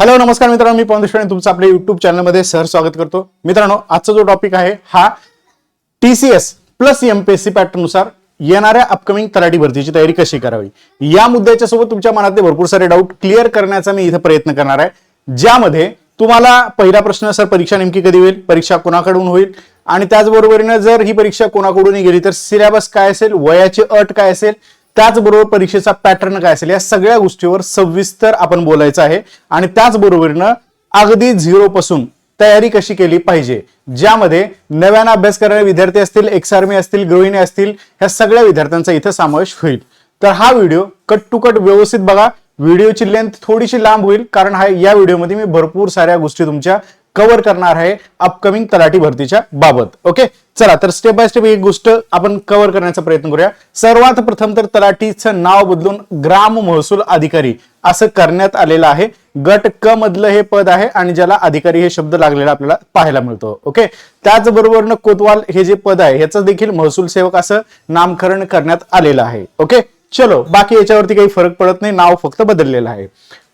Hello नमस्कार मित्रांनो मी पवन देशपांडे. तुमचं आपल्या युट्यूब चॅनलमध्ये सर स्वागत करतो. मित्रांनो आजचा जो टॉपिक आहे हा T C S plus MPSC पॅटर्ननुसार येणाऱ्या अपकमिंग तलाठी भरतीची तयारी कशी करावी? या मुद्द्याच्या सोबत तुमच्या मनातले भरपूर सारे डाऊट क्लिअर करण्याचा मी इथं प्रयत्न करणार आहे. ज्यामध्ये तुम्हाला पहिला प्रश्न सर परीक्षा नेमकी कधी होईल? परीक्षा कोणाकडून होईल? आणि त्याचबरोबरीनं जर ही परीक्षा कोणाकडून गेली तर सिलेबस काय असेल? वयाची अट काय असेल? त्याचबरोबर परीक्षेचा पॅटर्न काय असेल? या सगळ्या गोष्टीवर सविस्तर आपण बोलायचं आहे. आणि त्याचबरोबरीनं अगदी झिरो पासून तयारी कशी केली पाहिजे? ज्यामध्ये नव्यानं अभ्यास करणारे विद्यार्थी असतील एक्स आर्मी असतील गृहिणी असतील ह्या सगळ्या विद्यार्थ्यांचा इथं समावेश होईल. तर हा व्हिडिओ कट टू कट व्यवस्थित बघा. व्हिडिओची लेंथ थोडीशी लांब होईल कारण हा या व्हिडिओमध्ये मी भरपूर साऱ्या गोष्टी तुमच्या कव्हर करणार आहे अपकमिंग तलाठी भरतीच्या बाबत. ओके चला तर स्टेप बाय स्टेप एक गोष्ट आपण कव्हर करण्याचा प्रयत्न करूया. सर्वात प्रथम तर तलाठीचं नाव बदलून ग्राम महसूल अधिकारी असं करण्यात आलेलं आहे. गट क मधलं हे पद आहे आणि ज्याला अधिकारी हे शब्द लागलेला आपल्याला पाहायला मिळतो. ओके त्याचबरोबर कोतवाल हे जे पद आहे ह्याचं देखील महसूल सेवक असं नामकरण करण्यात आलेलं आहे. ओके चलो बाकी याच्यावरती काही फरक पडत नाही. नाव फक्त बदललेलं आहे.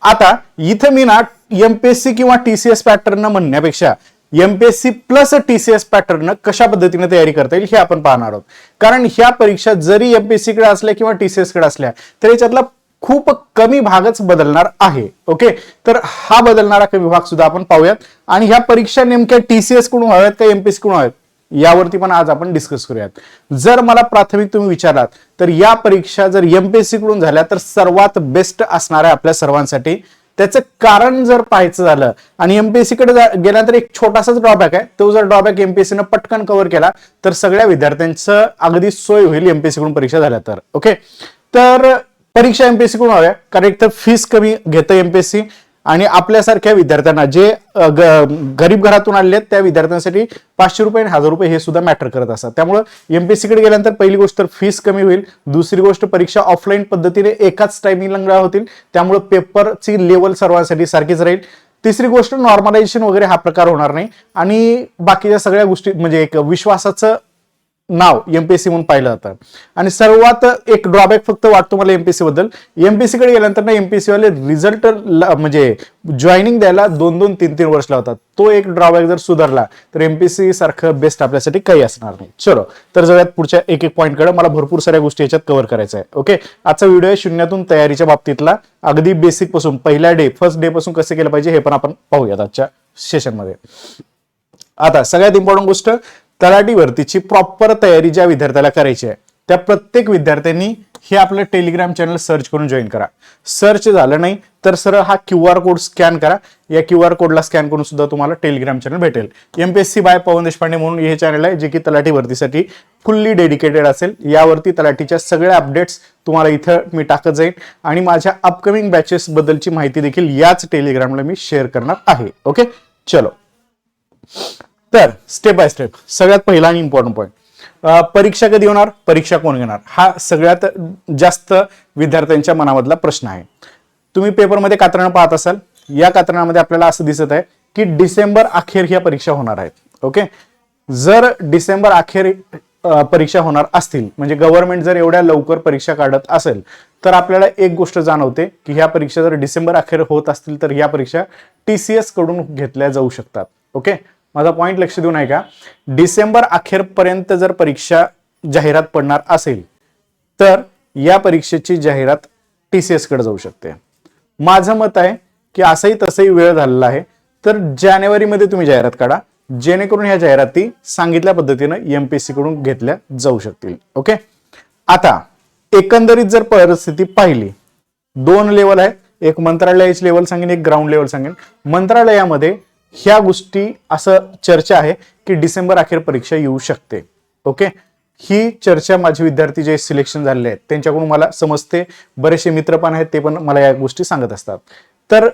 आता इथं मी ना एमपीएससी किंवा टीसीएस पॅटर्न म्हणण्यापेक्षा एमपीएससी प्लस टीसीएस पॅटर्न कशा पद्धतीने तयारी करता येईल हे आपण पाहणार आहोत. कारण ह्या परीक्षा जरी एमपीएससी कडे असल्या किंवा टीसीएसकडे असल्या तर याच्यातला खूप कमी भागच बदलणार आहे. ओके तर हा बदलणारा कमी भाग सुद्धा आपण पाहूयात. आणि ह्या परीक्षा नेमक्या टीसीएसकडून व्हाव्यात का एमपीएससी कडून व्हाव्यात? यावरती पण आज आपण डिस्कस करूयात. जर मला प्राथमिक तुम्ही विचारात तर या परीक्षा जर एमपीएससी कडून झाल्या तर सर्वात बेस्ट असणार आहे आपल्या सर्वांसाठी त्याचं कारण जर पाहायचं झालं आणि एमपीएससी कडे गेला गेल्यानंतर एक छोटासाच ड्रॉबॅक आहे. तो जर ड्रॉबॅक एमपीएससी न पटकन कव्हर केला तर सगळ्या विद्यार्थ्यांचं अगदी सोय होईल एमपीएससी कडून परीक्षा झाल्या तर. ओके तर परीक्षा एमपीएससी कडून हव्या. कारण एक तर फीस कमी घेतं एमपीएससी आणि आपल्यासारख्या विद्यार्थ्यांना जे ग- गरीब घरातून आले आहेत त्या विद्यार्थ्यांसाठी पाचशे रुपये आणि हजार रुपये हे सुद्धा मॅटर करत असतात. त्यामुळे एमपीएससीकडे गेल्यानंतर पहिली गोष्ट तर फीस कमी होईल. दुसरी गोष्ट परीक्षा ऑफलाईन पद्धतीने एकाच टायमिंगला होतील. त्यामुळे पेपरची लेवल सर्वांसाठी सारखीच राहील. तिसरी गोष्ट नॉर्मलायझेशन वगैरे हा प्रकार होणार नाही. आणि बाकीच्या सगळ्या गोष्टी म्हणजे एक विश्वासाचं नाव एमपीएससी म्हणून पाहिलं जातं. आणि सर्वात एक ड्रॉबॅक फक्त वाटतो मला एमपीएससी बद्दल. एमपीएससी कडे गेल्यानंतर ना एमपीएससी वाले रिझल्ट म्हणजे जॉईनिंग द्यायला दोन दोन तीन तीन वर्ष लावतात. तो एक ड्रॉबॅक जर सुधारला तर एमपीएससी सारखं बेस्ट आपल्यासाठी काही असणार नाही. चलो तर जाऊयात पुढच्या एक एक पॉईंटकडे. मला भरपूर साऱ्या गोष्टी याच्यात कव्हर करायचं आहे ओके आजचा व्हिडिओ आहे शून्यातून तयारीच्या बाबतीतला. अगदी बेसिकपासून पहिल्या डे फर्स्ट डे पासून कसं केलं पाहिजे हे पण आपण पाहूयात आजच्या सेशनमध्ये आता सगळ्यात इम्पॉर्टंट गोष्ट तलाठी भरतीची प्रॉपर तयारी ज्या विद्यार्थ्याला करायची आहे त्या प्रत्येक विद्यार्थ्यांनी हे आपलं टेलिग्राम चॅनल सर्च करून जॉईन करा. सर्च झालं नाही तर सरळ हा क्यू आर कोड स्कॅन करा. या क्यू आर कोडला स्कॅन करून सुद्धा तुम्हाला टेलिग्राम चॅनल भेटेल. एमपीएससी बाय पवन देशपांडे म्हणून हे चॅनल आहे जे की तलाठी भरतीसाठी फुल्ली डेडिकेटेड असेल. यावरती तलाठीच्या सगळ्या अपडेट्स तुम्हाला इथं मी टाकत जाईन. आणि माझ्या अपकमिंग बॅचेसबद्दलची माहिती देखील याच टेलिग्रामला मी शेअर करणार आहे. ओके चलो. तर स्टेप बाय स्टेप सगळ्यात पहिला आणि इम्पॉर्टंट पॉईंट परीक्षा कधी होणार? परीक्षा कोण घेणार? हा सगळ्यात जास्त विद्यार्थ्यांच्या मनामधला प्रश्न आहे. तुम्ही पेपरमध्ये कात्रणं पाहत असाल. या कात्रणामध्ये आपल्याला असं दिसत आहे की डिसेंबर अखेर ह्या परीक्षा होणार आहेत. ओके? जर डिसेंबर अखेर परीक्षा होणार असतील म्हणजे गव्हर्नमेंट जर एवढ्या लवकर परीक्षा काढत असेल तर आपल्याला एक गोष्ट जाणवते की ह्या परीक्षा जर डिसेंबर अखेर होत असतील तर ह्या परीक्षा टी सी एसकडून घेतल्या जाऊ शकतात. ओके? माझा पॉईंट लक्ष देऊन आहे का डिसेंबर अखेरपर्यंत जर परीक्षा जाहिरात पडणार असेल तर या परीक्षेची जाहिरात टीसीएसकडे जाऊ शकते. माझं मत आहे की असंही तसंही वेळ झालेला आहे तर जानेवारीमध्ये तुम्ही जाहिरात काढा. जेणेकरून ह्या जाहिराती सांगितल्या पद्धतीनं एम पी एसकडून घेतल्या जाऊ शकतील. ओके? आता एकंदरीत जर परिस्थिती पाहिली दोन लेवल आहेत. एक मंत्रालयाची लेवल सांगेन एक ग्राउंड लेवल सांगेन. मंत्रालयामध्ये ह्या गोष्टी असं चर्चा आहे की डिसेंबर अखेर परीक्षा येऊ शकते. ओके? ही चर्चा माझे विद्यार्थी जे सिलेक्शन झालेले आहेत त्यांच्याकडून मला समजते. बरेचसे मित्र पण आहेत ते पण मला या गोष्टी सांगत असतात. तर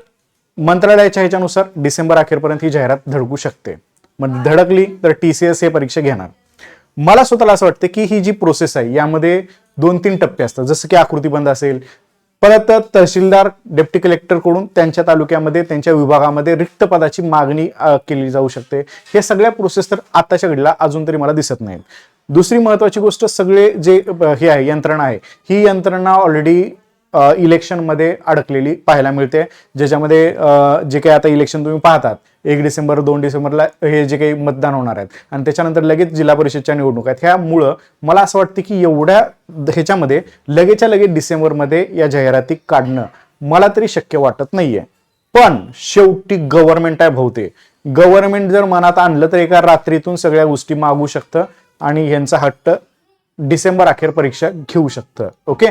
मंत्रालयाच्या ह्याच्यानुसार डिसेंबर अखेरपर्यंत ही जाहिरात धडकू शकते. मग धडकली तर टी सी एस हे परीक्षा घेणार. मला स्वतःला असं वाटतं की ही जी प्रोसेस आहे यामध्ये दोन तीन टप्पे असतात. जसं की आकृतीबंध असेल परत तहसीलदार डेप्टी कलेक्टरकडून त्यांच्या तालुक्यामध्ये त्यांच्या विभागामध्ये रिक्त पदाची मागणी केली जाऊ शकते. हे सगळ्या प्रोसेस तर आताच्या घडीला अजून तरी मला दिसत नाहीत. दुसरी महत्वाची गोष्ट सगळे जे हे आहे यंत्रणा आहे. ही यंत्रणा ऑलरेडी इलेक्शनमध्ये अडकलेली पाहायला मिळते. ज्याच्यामध्ये जे काही आता इलेक्शन तुम्ही पाहतात एक डिसेंबर दोन डिसेंबरला हे जे काही मतदान होणार आहेत. आणि त्याच्यानंतर लगेच जिल्हा परिषदच्या निवडणूक आहेत. ह्यामुळं मला असं वाटतं की एवढ्या ह्याच्यामध्ये लगेचच्या लगेच डिसेंबरमध्ये या जाहिराती काढणं मला तरी शक्य वाटत नाहीये. पण शेवटी गव्हर्नमेंट आहे भोवते गव्हर्नमेंट जर मनात आणलं तर एका रात्रीतून सगळ्या गोष्टी मागू शकतं आणि यांचा हट्ट डिसेंबर अखेर परीक्षा घेऊ शकतं. ओके?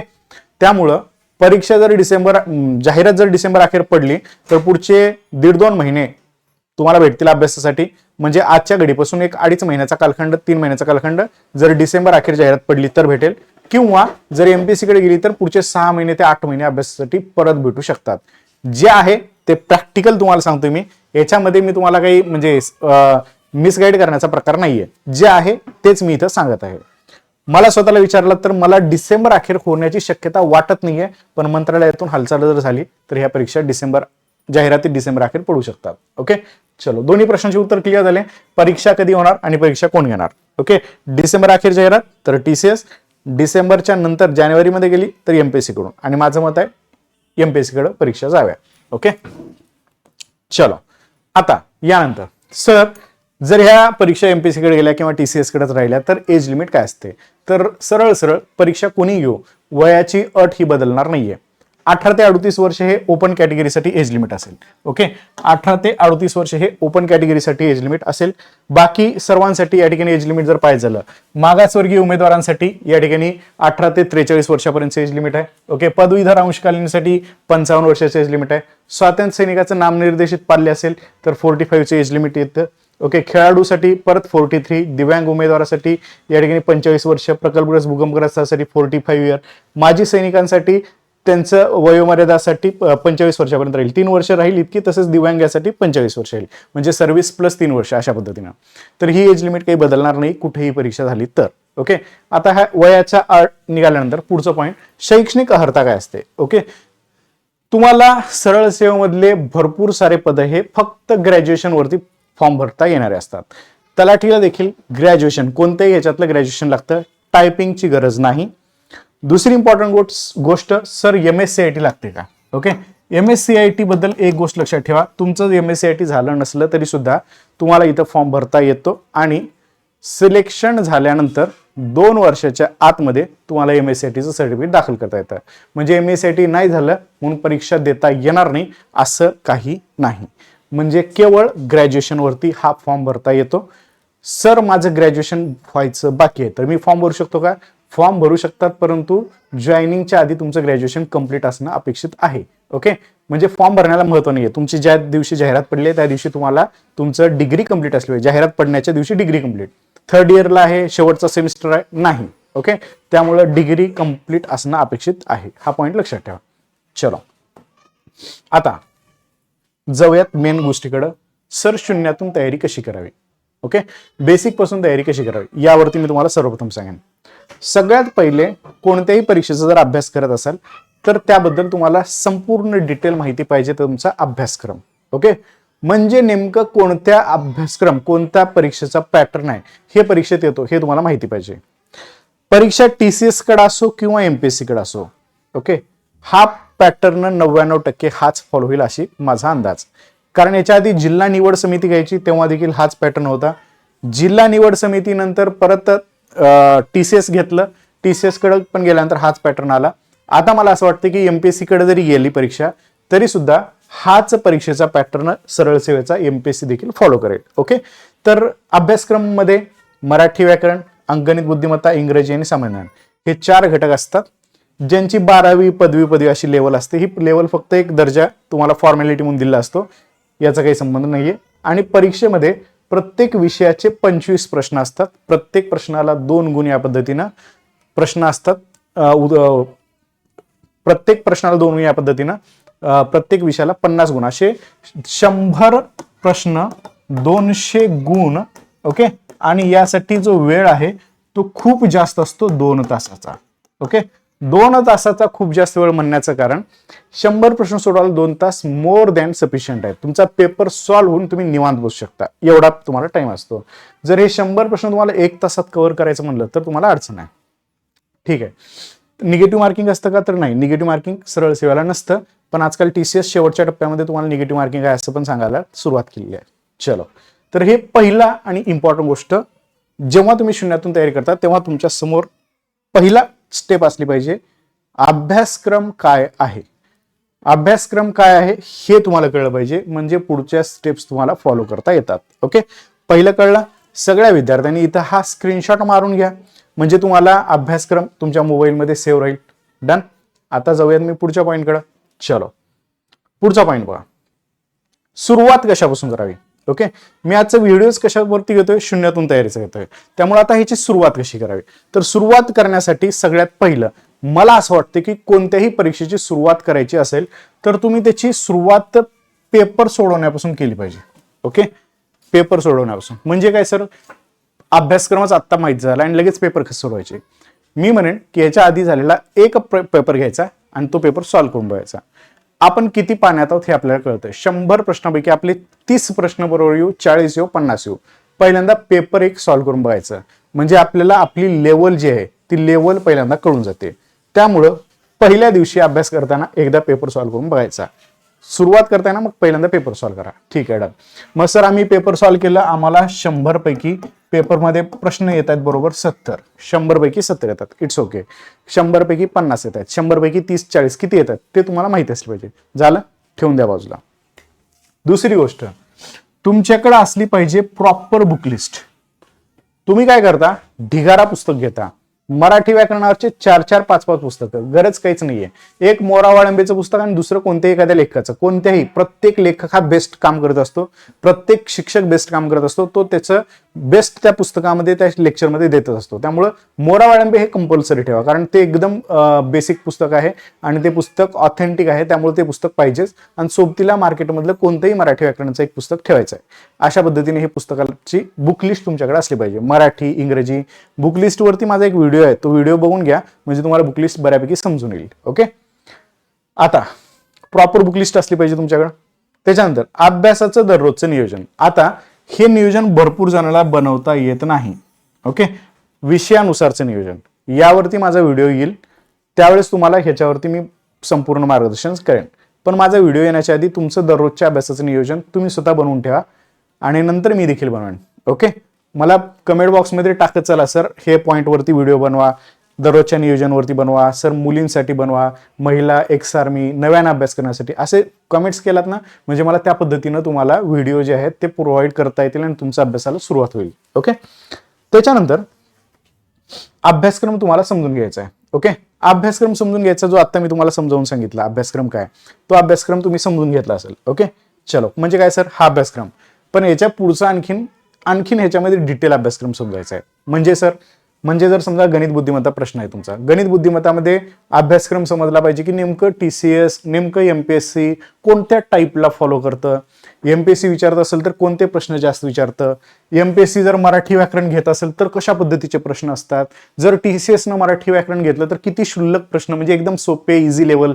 त्यामुळं परीक्षा जर डिसेंबर जाहिरात जर डिसेंबर अखेर पडली तर पुढचे दीड दोन महिने तुम्हाला भेटतील अभ्यासासाठी. म्हणजे आजच्या घडीपासून एक अडीच महिन्याचा कालखंड तीन महिन्याचा कालखंड जर डिसेंबर अखेर जाहिरात पडली तर भेटेल. किंवा जर एमपीएससी कडे गेली तर पुढचे सहा महिने ते आठ महिने अभ्यासासाठी परत भेटू शकतात. जे आहे ते प्रॅक्टिकल तुम्हाला सांगतोय मी. याच्यामध्ये मी तुम्हाला काही म्हणजे मिसगाईड करण्याचा प्रकार नाहीये. जे आहे तेच मी इथं सांगत आहे. मला स्वतःला विचारलं तर मला डिसेंबर अखेर होण्याची शक्यता वाटत नाहीये पण मंत्रालयातून हालचाल जर झाली तर ह्या परीक्षा डिसेंबर जाहिराती डिसेंबर अखेर पडू शकतात. ओके चलो दोन्ही प्रश्नांचे उत्तर क्लिअर झाले. परीक्षा कधी होणार आणि परीक्षा कोण घेणार? ओके डिसेंबर अखेर जाहिरात तर टीसीएस डिसेंबरच्या नंतर जानेवारीमध्ये गेली तर एमपीएससी कडून. आणि माझं मत आहे एमपीएससी कडे परीक्षा जाव्या. ओके चलो आता यानंतर. सर जर ह्या परीक्षा एमपीएससी कडे गेल्या किंवा टी सी कडेच राहिल्या तर एज लिमिट काय असते? तर सरळ सरळ परीक्षा कोणी घेऊ? वयाची अट ही बदलणार नाहीये. अठरा ते अडतीस वर्ष हे ओपन कॅटेगरीसाठी एज लिमिट असेल. ओके अठरा ते अडतीस वर्ष हे ओपन कॅटेगरीसाठी एज लिमिट असेल. बाकी सर्वांसाठी या ठिकाणी एज लिमिट जर पाहिजे झालं मागासवर्गीय उमेदवारांसाठी या ठिकाणी अठरा ते त्रेचाळीस वर्षापर्यंत एज लिमिट आहे. ओके पदवीधर अंशकालीनसाठी पंचावन्न वर्षाचं एज लिमिट आहे. स्वातंत्र्य सैनिकाचं नामनिर्देशित पाल्य असेल तर फोर्टी फाईव्हचं एज लिमिट येतं. ओके खेळाडूसाठी परत फोर्टी थ्री दिव्यांग उमेदवारासाठी या ठिकाणी पंचेचाळीस वर्ष प्रकल्पग्रस्त भूकंपग्रस्तासाठी फोर्टी फाईव्ह इयर माजी सैनिकांसाठी त्यांचं वयोमर्यादासाठी पंचेचाळीस वर्षापर्यंत राहील. तीन वर्ष राहील इतकी तसेच दिव्यांगासाठी पंचेचाळीस वर्ष राहील. म्हणजे सर्व्हिस प्लस तीन वर्ष अशा पद्धतीनं. तर ही एज लिमिट काही बदलणार नाही कुठेही परीक्षा झाली तर. ओके? आता ह्या वयाच्या आठ निघाल्यानंतर पुढचं पॉईंट शैक्षणिक अर्हता काय असते? ओके? तुम्हाला सरळ सेवेमधले भरपूर सारे पद हे फक्त ग्रॅज्युएशन वरती फॉर्म भरता येणारे असतात. तलाठीला देखील ग्रॅज्युएशन कोणत्याही ह्याच्यातलं ग्रॅज्युएशन लागतं टायपिंगची गरज नाही. दुसरी इम्पॉर्टंट गोष्ट गोष्ट sir M S C I T लागते का? Okay M S C I T बद्दल एक गोष्ट लक्षात ठेवा. तुमचं M S C I T झालं नसलं तरी सुद्धा तुम्हाला इथं फॉर्म भरता येतो आणि सिलेक्शन झाल्यानंतर दोन वर्षाच्या आतमध्ये तुम्हाला एम एस सी आय टीचं सर्टिफिकेट दाखल करता येतं. म्हणजे M S C I T नाही झालं म्हणून परीक्षा देता येणार नाही असं काही नाही. म्हणजे केवळ ग्रॅज्युएशनवरती हा फॉर्म भरता येतो. सर माझं ग्रॅज्युएशन व्हायचं बाकी आहे. तर मी फॉर्म भरू शकतो का? फॉर्म भरू शकतात परंतु जॉईनिंगच्या आधी तुमचं ग्रॅज्युएशन कंप्लीट असणं अपेक्षित आहे. ओके म्हणजे फॉर्म भरण्याला महत्त्व नाही आहे तुमची ज्या दिवशी जाहिरात पडली आहे त्या दिवशी तुम्हाला तुमचं डिग्री कंप्लीट असली पाहिजे. जाहिरात पडण्याच्या दिवशी डिग्री कंप्लीट थर्ड इयरला आहे शेवटचा सेमिस्टर आहे नाही. ओके त्यामुळं डिग्री कंप्लीट असणं अपेक्षित आहे. हा पॉईंट लक्षात ठेवा. चलो. आता जाऊयात मेन गोष्टीकडं. सर शून्यातून तयारी कशी करावी? ओके बेसिकपासून तयारी कशी करावी? यावरती मी तुम्हाला सर्वप्रथम सांगेन. सगळ्यात पहिले कोणत्याही परीक्षेचा जर अभ्यास करत असाल तर त्याबद्दल तुम्हाला संपूर्ण डिटेल माहिती पाहिजे तुमचा अभ्यासक्रम. ओके म्हणजे नेमकं कोणत्या अभ्यासक्रम कोणत्या परीक्षेचा पॅटर्न आहे हे परीक्षेत येतो हे तुम्हाला माहिती पाहिजे. परीक्षा टी सी एसकडे असो किंवा एमपीएससी कडे असो. ओके हा पॅटर्न नव्याण्णव टक्के हाच फॉलो होईल अशी माझा अंदाज. कारण याच्या आधी जिल्हा निवड समिती घ्यायची तेव्हा देखील हाच पॅटर्न होता. जिल्हा निवड समितीनंतर परत टी सी एस घेतलं. टीसीएस एसकडे पण गेल्यानंतर हाच पॅटर्न आला. आता मला असं वाटतं की एम पी एस सीकडे जरी गेली परीक्षा तरी सुद्धा हाच परीक्षेचा पॅटर्न सरळ सेवेचा एम पी एस सी देखील फॉलो करेल. ओके तर अभ्यासक्रममध्ये मराठी व्याकरण अंगणित बुद्धिमत्ता इंग्रजी आणि सामान्य हे चार घटक असतात. ज्यांची बारावी पदवी पदवी अशी लेवल असते ही लेवल फक्त एक दर्जा तुम्हाला फॉर्मॅलिटी म्हणून दिला असतो. याचा काही संबंध नाहीये. आणि परीक्षेमध्ये प्रत्येक विषयाचे पंचवीस प्रश्न असतात. प्रत्येक प्रश्नाला दोन गुण या पद्धतीनं प्रश्न असतात. उद- प्रत्येक प्रश्नाला दोन गुण या पद्धतीनं प्रत्येक विषयाला पन्नास गुण. असे शंभर प्रश्न दोनशे गुण ओके? आणि यासाठी जो वेळ आहे तो खूप जास्त असतो दोन तासाचा ओके? दोन तासाचा खूप जास्त वेळ म्हणण्याचं कारण शंभर प्रश्न सोडवायला दोन तास मोर दॅन सफिशियंट आहे तुमचा पेपर सॉल्व्ह होऊन तुम्ही निवांत बसू शकता. एवढा तुम्हाला टाइम असतो. जर हे शंभर प्रश्न तुम्हाला एक तासात कव्हर करायचं म्हणलं तर तुम्हाला अडचण आहे. ठीक आहे. निगेटिव्ह मार्किंग असतं का? तर नाही. निगेटिव्ह मार्किंग सरळ सेवेला नसतं. पण आजकाल टी सी एस शेवटच्या टप्प्यामध्ये तुम्हाला निगेटिव्ह मार्किंग आहे असं पण सांगायला सुरुवात केली आहे. चलो. तर हे पहिला आणि इम्पॉर्टंट गोष्ट जेव्हा तुम्ही शून्यातून तयारी करता तेव्हा तुमच्यासमोर पहिला स्टेप असली पाहिजे. अभ्यासक्रम काय आहे? अभ्यासक्रम काय आहे हे तुम्हाला कळलं पाहिजे. म्हणजे पुढच्या स्टेप्स तुम्हाला फॉलो करता येतात. ओके पहिलं कळलं सगळ्या विद्यार्थ्यांनी इथं हा स्क्रीनशॉट मारून घ्या. म्हणजे तुम्हाला अभ्यासक्रम तुमच्या मोबाईलमध्ये सेव्ह राहील. डन आता जाऊयात मी पुढच्या पॉईंटकडं चलो. पुढचा पॉईंट बघा. सुरुवात कशापासून करावी? ओके मी आजचा व्हिडिओज कशावरती घेतोय? शून्यातून तयारीचा घेतोय. त्यामुळे आता ह्याची सुरुवात कशी करावी? तर सुरुवात करण्यासाठी सगळ्यात पहिलं मला असं वाटतं की कोणत्याही परीक्षेची सुरुवात करायची असेल तर तुम्ही त्याची सुरुवात पेपर सोडवण्यापासून केली पाहिजे. ओके पेपर सोडवण्यापासून. म्हणजे काय सर? अभ्यासक्रमच आत्ता माहीत झाला आणि लगेच पेपर कसं सोडवायचे? मी म्हणेन की याच्या आधी झालेला एक पेपर घ्यायचा आणि तो पेपर सॉल्व्ह करून बघायचा. आपण किती पाण्यात आहोत हे आपल्याला कळतंय. शंभर प्रश्नापैकी आपले तीस प्रश्न बरोबर येऊ चाळीस येऊ पन्नास येऊ. पहिल्यांदा पेपर एक सॉल्व्ह करून बघायचं. म्हणजे आपल्याला आपली लेवल जी आहे ती लेवल पहिल्यांदा कळून जाते. त्यामुळं पहिल्या दिवशी अभ्यास करताना एकदा पेपर सॉल्व्ह करून बघायचा. सुरुवात करताना मग पहिल्यांदा पेपर सॉल्व्ह करा. ठीक आहे डन. मग सर आम्ही पेपर सॉल्व्ह केलं आम्हाला शंभरपैकी पेपरमध्ये प्रश्न येत आहेत बरोबर सत्तर. शंभरपैकी सत्तर येतात. इट्स ओके शंभरपैकी पन्नास येत आहेत. शंभरपैकी तीस चाळीस किती येतात? ते तुम्हाला माहिती असलं पाहिजे. झालं? ठेवून द्या बाजूला. दुसरी गोष्ट. तुमच्याकडे असली पाहिजे प्रॉपर बुक लिस्ट तुम्ही काय करता? ढिगारा पुस्तक घेता. मराठी व्याकरणावरचे चार चार पाच पाच पुस्तकं. गरज काहीच नाहीये. एक मोरा वाळंबेचं पुस्तक आणि दुसरं कोणत्याही एखाद्या लेखकाचं. कोणत्याही प्रत्येक लेखक हा बेस्ट काम करत असतो. प्रत्येक शिक्षक बेस्ट काम करत असतो. तो त्याचं बेस्ट त्या पुस्तकामध्ये त्या लेक्चरमध्ये देतच असतो. त्यामुळं मोरा वाळंबे हे कंपल्सरी ठेवा. कारण ते एकदम बेसिक पुस्तक आहे आणि ते पुस्तक ऑथेंटिक आहे. त्यामुळे ते पुस्तक पाहिजेच. आणि सोबतीला मार्केटमधलं कोणतंही मराठी व्याकरणाचं एक पुस्तक ठेवायचं आहे. अशा पद्धतीने हे पुस्तकाची बुक लिस्ट तुमच्याकडे असली पाहिजे. मराठी इंग्रजी बुक लिस्टवरती माझा एक व्हिडिओ आहे तो व्हिडिओ बघून घ्या म्हणजे तुम्हाला बुक लिस्ट बऱ्यापैकी समजून येईल ओके आता प्रॉपर बुक लिस्ट असली पाहिजे तुमच्याकडे. त्याच्यानंतर अभ्यासाचं दररोजचं नियोजन. आता हे नियोजन भरपूर जणांना बनवता येत नाही ओके विषयानुसारचं नियोजन. यावरती माझा व्हिडिओ येईल. त्यावेळेस तुम्हाला ह्याच्यावरती मी संपूर्ण मार्गदर्शन करेन. पण माझा व्हिडिओ येण्याच्या आधी तुमचं दररोजच्या अभ्यासाचं नियोजन तुम्ही स्वतः बनवून ठेवा. आणि नंतर मी देखील बनवेन ओके मला कमेंट बॉक्समध्ये टाकत चला सर हे पॉईंटवरती व्हिडिओ बनवा दररोजच्या नियोजनवरती बनवा सर मुलींसाठी बनवा महिला एक्स आर्मी नव्यानं अभ्यास करण्यासाठी. असे कमेंट्स केलात ना म्हणजे मला त्या पद्धतीनं तुम्हाला व्हिडिओ जे आहेत ते प्रोव्हाइड करता येतील आणि तुमच्या अभ्यासाला सुरुवात होईल. ओके त्याच्यानंतर अभ्यासक्रम तुम्हाला समजून घ्यायचा आहे. ओके अभ्यासक्रम समजून घ्यायचा जो आता मी तुम्हाला समजावून सांगितला. अभ्यासक्रम काय? तो अभ्यासक्रम तुम्ही समजून घेतला असेल. ओके चलो. म्हणजे काय सर हा अभ्यासक्रम. पण याच्या पुढचा आणखीन आणखीन ह्याच्यामध्ये डिटेल अभ्यासक्रम समजायचा आहे. म्हणजे सर म्हणजे जर समजा गणित बुद्धिमत्ता प्रश्न आहे तुमचा. गणित बुद्धिमत्तामध्ये अभ्यासक्रम समजला पाहिजे की नेमकं टी सी एस नेमकं एम पी एस सी कोणत्या टाईपला फॉलो करतं? एम पी एस सी विचारत असेल तर कोणते प्रश्न जास्त विचारतं? एम पी एस सी जर मराठी व्याकरण घेत असेल तर कशा पद्धतीचे प्रश्न असतात? जर टी सी एसनं मराठी व्याकरण घेतलं तर किती क्षुल्लक प्रश्न? म्हणजे एकदम सोपे इझी लेवल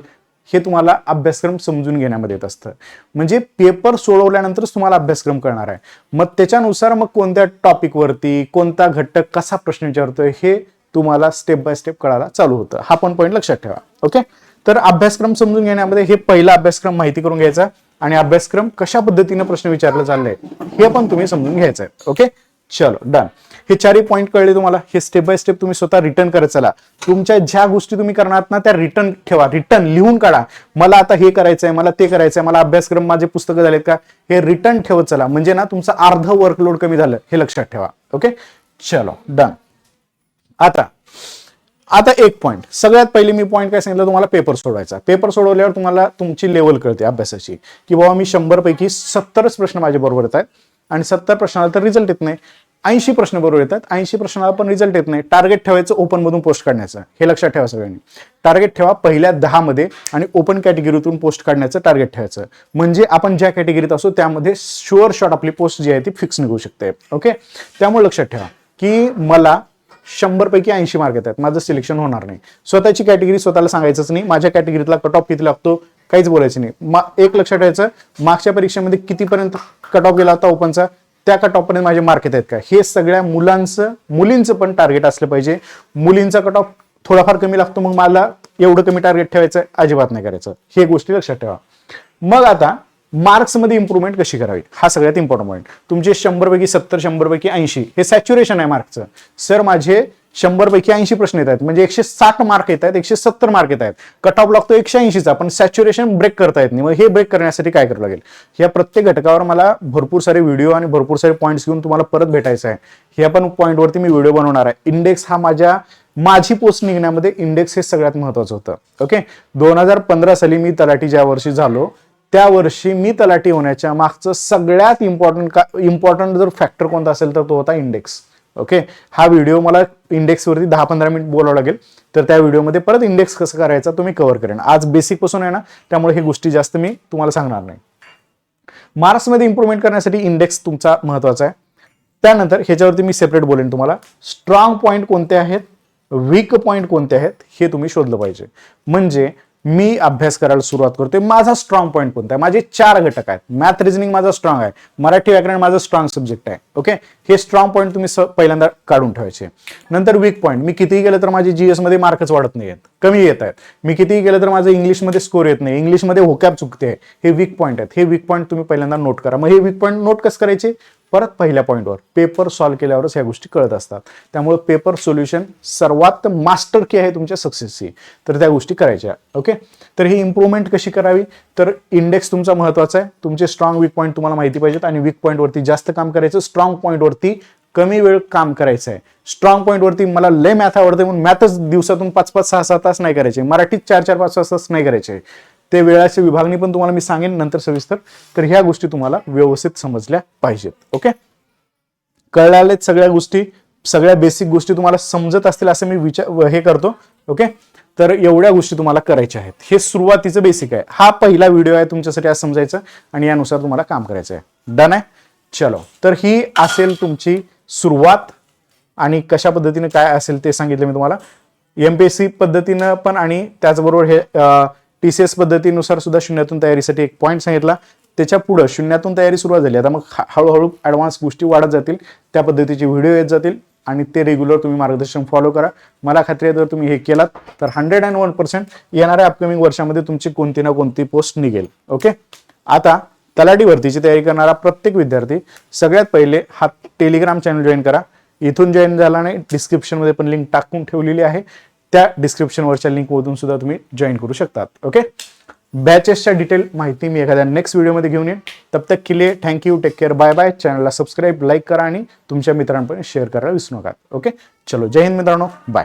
हे तुम्हाला अभ्यासक्रम समजून घेण्यामध्ये येत असतं. म्हणजे पेपर सोडवल्यानंतरच तुम्हाला अभ्यासक्रम करणार आहे. मग त्याच्यानुसार मग कोणत्या टॉपिकवरती कोणता घटक कसा प्रश्न विचारतोय हे तुम्हाला स्टेप बाय स्टेप कळायला चालू होतं. हा पण पॉईंट लक्षात ठेवा. ओके तर अभ्यासक्रम समजून घेण्यामध्ये हे पहिला अभ्यासक्रम माहिती करून घ्यायचा आणि अभ्यासक्रम कशा पद्धतीने प्रश्न विचारला चाललाय हे पण तुम्ही समजून घ्यायचं आहे ओके चलो डन हे चारही पॉईंट कळले तुम्हाला? हे स्टेप बाय स्टेप तुम्ही स्वतः रिटर्न करत चला. तुमच्या ज्या गोष्टी तुम्ही करणार ना त्या रिटर्न ठेवा. रिटर्न लिहून काढा. मला आता हे करायचंय मला ते करायचंय मला अभ्यासक्रम माझे पुस्तकं झालेत का? हे रिटर्न ठेवत चला. म्हणजे ना तुमचं अर्ध वर्कलोड कमी झालं. हे लक्षात ठेवा. ओके चलो. डन आता आता एक पॉईंट सगळ्यात पहिले मी पॉईंट काय सांगितलं तुम्हाला? पेपर सोडवायचा. पेपर सोडवल्यावर तुम्हाला तुमची लेवल कळते अभ्यासाची. की बाबा मी शंभर पैकी सत्तरच प्रश्न माझ्या बरोबर येत आहेत. आणि सत्तर प्रश्नाला तर रिझल्ट येत नाही. ऐंशी प्रश्न बरोबर येतात. ऐंशी प्रश्नाला पण रिझल्ट येत नाही. टार्गेट ठेवायचं ओपनमधून पोस्ट काढण्याचं. हे लक्षात ठेवा सगळ्यांनी. टार्गेट ठेवा पहिल्या दहामध्ये आणि ओपन कॅटेगरीतून पोस्ट काढण्याचं टार्गेट ठेवायचं. म्हणजे आपण ज्या कॅटेगरीत असू त्यामध्ये शुअर शॉट आपली पोस्ट जी आहे ती फिक्स निघू शकते. ओके त्यामुळे लक्षात ठेवा की मला शंभरपैकी ऐंशी मार्क येतात. माझं सिलेक्शन होणार नाही. स्वतःची कॅटेगरी स्वतःला सांगायचंच नाही. माझ्या कॅटेगरीतला कट ऑफ किती लागतो? काहीच बोलायचं नाही. मा एक लक्षात ठेवायचं. मागच्या परीक्षेमध्ये कितीपर्यंत कट ऑफ गेला होता ओपनचा त्या कट ऑफ माझे मार्केट आहेत का? हे सगळ्या मुलांचं मुलींचं पण टार्गेट असलं पाहिजे. मुलींचा कट ऑफ थोडाफार कमी लागतो मग मला एवढं कमी टार्गेट ठेवायचं अजिबात नाही करायचं. हे गोष्टी लक्षात ठेवा. मग आता मार्क्समध्ये इम्प्रूव्हमेंट इम्प्रुव्हमेंट कशी करावी? हा सगळ्यात इम्पॉर्टंट पॉईंट तुमचे शंभर पैकी सत्तर शंभर पैकी ऐंशी हे सॅच्युरेशन आहे मार्कचं सर माझे शंभर पैकी ऐंशी प्रश्न येत आहेत. म्हणजे एकशे साठ मार्क येत आहेत एकशे सत्तर मार्क येत आहेत. कट ऑफ लागतो एकशे ऐंशीचा पण सॅच्युरेशन ब्रेक करता येत नाही. मग हे ब्रेक करण्यासाठी काय करावं लागेल? या प्रत्येक घटकावर मला भरपूर सारे व्हिडिओ आणि भरपूर सारे पॉईंट्स घेऊन तुम्हाला परत भेटायचं आहे. ह्या पण पॉईंटवरती मी व्हिडिओ बनवणार आहे. इंडेक्स हा माझ्या माझी पोस्ट निघण्यामध्ये इंडेक्स हे सगळ्यात महत्वाचं होतं. ओके दोन हजार पंधरा साली मी तलाठी ज्या वर्षी झालो त्या वर्षी मी तलाठी होण्याच्या मागचं सगळ्यात इम्पॉर्टंट का इम्पॉर्टंट जर फॅक्टर कोणता असेल तर तो होता इंडेक्स ओके हा व्हिडिओ मला इंडेक्सवरती दहा पंधरा मिनिट बोलावं लागेल. तर त्या व्हिडिओमध्ये परत इंडेक्स कसं करायचा तुम्ही कव्हर करेन. आज बेसिकपासून आहे ना त्यामुळे हे गोष्टी जास्त मी तुम्हाला सांगणार नाही. मार्क्समध्ये इम्प्रूव्हमेंट करण्यासाठी इंडेक्स तुमचा महत्त्वाचा आहे. त्यानंतर ह्याच्यावरती मी सेपरेट बोलेन तुम्हाला. स्ट्रॉंग पॉईंट कोणते आहेत? वीक पॉईंट कोणते आहेत? हे तुम्ही शोधलं पाहिजे. म्हणजे मी अभ्यास करायला सुरुवात करतोय. माझा स्ट्रॉंग पॉईंट कोणता आहे? माझे चार घटक आहेत. मॅथ रिझनिंग माझा स्ट्रॉंग आहे. मराठी व्याकरण माझा स्ट्रॉंग सब्जेक्ट आहे. ओके हे स्ट्रॉंग पॉईंट तुम्ही स- पहिल्यांदा काढून ठेवायचे. नंतर वीक पॉईंट मी कितीही केलं तर माझे जी एसमध्ये मार्कच वाढत नाही आहेत कमी येत आहेत. मी कितीही केलं तर माझं इंग्लिशमध्ये स्कोर येत नाही. इंग्लिशमध्ये होकॅप चुकते. हे वीक पॉईंट आहेत. हे वीक पॉईंट तुम्ही पहिल्यांदा नोट करा. मग हे वीक पॉईंट नोट कसं करायचे? परत पहिल्या पॉईंटवर पेपर सॉल्व्ह केल्यावरच ह्या गोष्टी कळत असतात. त्यामुळे पेपर सोल्युशन सर्वात मास्टर की आहे तुमच्या सक्सेसची तर त्या गोष्टी करायच्या. ओके तर ही इम्प्रूव्हमेंट कशी करावी? तर इंडेक्स तुमचा महत्त्वाचा आहे. तुमचे स्ट्रॉंग वीक पॉईंट तुम्हाला माहिती पाहिजेत आणि वीक पॉईंटवरती जास्त काम करायचं स्ट्रॉंग पॉईंटवरती कमी वेळ काम करायचं आहे. स्ट्रॉंग पॉईंटवरती मला लय मॅथ आवडते म्हणून मॅथच दिवसातून पाच पाच सहा सहा तास नाही करायचे. मराठीत चार चार पाच पाच तास नाही करायचे. ते वेळाची विभागणी पण तुम्हाला मी सांगेन नंतर सविस्तर. तर ह्या गोष्टी तुम्हाला व्यवस्थित समजल्या पाहिजेत. ओके कळल्यालेच सगळ्या गोष्टी सगळ्या बेसिक गोष्टी तुम्हाला समजत असतील असं मी विचार हे करतो. ओके? तर एवढ्या गोष्टी तुम्हाला करायच्या आहेत. हे सुरुवातीचं बेसिक आहे. हा पहिला व्हिडिओ आहे तुमच्यासाठी आज समजायचं आणि यानुसार तुम्हाला काम करायचं आहे. डन आहे? चलो. तर ही असेल तुमची सुरुवात आणि कशा पद्धतीने काय असेल ते सांगितलं मी तुम्हाला. एम बेसी पद्धतीनं पण आणि त्याचबरोबर हे टी सी एस पद्धतीनुसार सुद्धा शून्यातून तयारीसाठी एक पॉईंट सांगितला. त्याच्या पुढं शून्यातून तयारी सुरुवात झाली. आता मग हळूहळू ॲडव्हान्स गोष्टी वाढत जातील. त्या पद्धतीचे व्हिडिओ येत जातील. आणि ते रेग्युलर तुम्ही मार्गदर्शन फॉलो करा. मला खात्री आहे जर तुम्ही हे केलात तर हंड्रेड अँड वन पर्सेंट येणाऱ्या अपकमिंग वर्षामध्ये तुमची कोणती ना कोणती पोस्ट निघेल. ओके आता तलाठी भरतीची तयारी करणारा प्रत्येक विद्यार्थी सगळ्यात पहिले हा टेलिग्राम चॅनल जॉईन करा. इथून जॉईन झाला नाही डिस्क्रिप्शनमध्ये पण लिंक टाकून ठेवलेली आहे. त्या डिस्क्रिप्शनवरच्या लिंकमधून सुद्धा तुम्ही जॉईन करू शकतात. ओके बॅचेसच्या डिटेल माहिती मी एखाद्या नेक्स्ट व्हिडिओमध्ये घेऊन येईन. तब तक किले thank you take care bye bye चॅनलला सबस्क्राईब लाईक करा आणि तुमच्या मित्रांपर्यंत शेअर करायला विसरू नका. ओके चलो जय हिंद मित्रांनो. बाय